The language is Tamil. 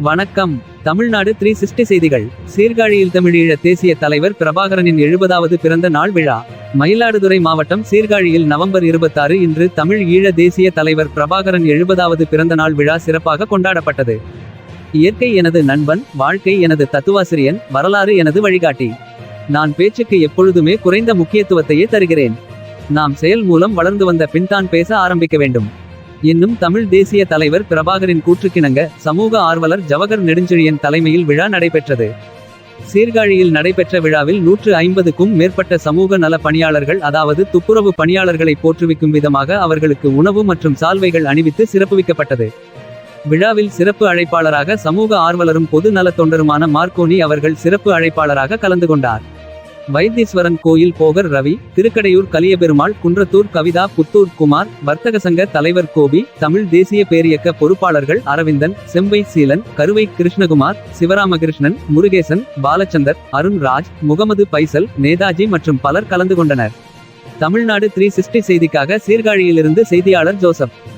வணக்கம். தமிழ்நாடு த்ரீ சிக்ஸ்டி செய்திகள். சீர்காழியில் தமிழீழ தேசிய தலைவர் பிரபாகரனின் எழுபதாவது பிறந்த நாள் விழா. மயிலாடுதுறை மாவட்டம் சீர்காழியில் நவம்பர் இருபத்தாறு இன்று தமிழ் ஈழ தேசிய தலைவர் பிரபாகரன் எழுபதாவது பிறந்த நாள் விழா சிறப்பாக கொண்டாடப்பட்டது. இயற்கை எனது நண்பன் வாழ்க்கை எனது தத்துவாசிரியன் வரலாறு எனது வழிகாட்டி. நான் பேச்சுக்கு எப்பொழுதுமே குறைந்த முக்கியத்துவத்தையே தருகிறேன். நாம் செயல் மூலம் வளர்ந்து வந்த பின்தான் பேச ஆரம்பிக்க வேண்டும். இன்னும் தமிழ் தேசிய தலைவர் பிரபாகரின் கூற்றுக்கிணங்க சமூக ஆர்வலர் ஜவஹர் நெடுஞ்செழியன் தலைமையில் விழா நடைபெற்றது. சீர்காழியில் நடைபெற்ற விழாவில் நூற்று ஐம்பதுக்கும் மேற்பட்ட சமூக நல பணியாளர்கள் அதாவது துப்புரவு பணியாளர்களை போற்றுவிக்கும் விதமாக அவர்களுக்கு உணவு மற்றும் சால்வைகள் அணிவித்து சிறப்புவிக்கப்பட்டது. விழாவில் சிறப்பு அழைப்பாளராக சமூக ஆர்வலரும் பொது நலத் தொண்டருமான மார்க்கோனி அவர்கள் சிறப்பு அழைப்பாளராக கலந்து கொண்டார். வைத்தீஸ்வரன் கோயில் போகர் ரவி திருக்கடையூர் கலியபெருமாள் குன்றத்தூர் கவிதா புத்தூர் குமார் வர்த்தக சங்க தலைவர் கோபி தமிழ் தேசிய பேரியக்க பொறுப்பாளர்கள் அரவிந்தன் செம்பை சீலன் கருவை கிருஷ்ணகுமார் சிவராமகிருஷ்ணன் முருகேசன் பாலச்சந்தர் அருண் ராஜ் முகமது பைசல் நேதாஜி மற்றும் பலர் கலந்து கொண்டனர். தமிழ்நாடு த்ரீ சிக்ஸ்டி செய்திக்காக சீர்காழியிலிருந்து செய்தியாளர் ஜோசப்.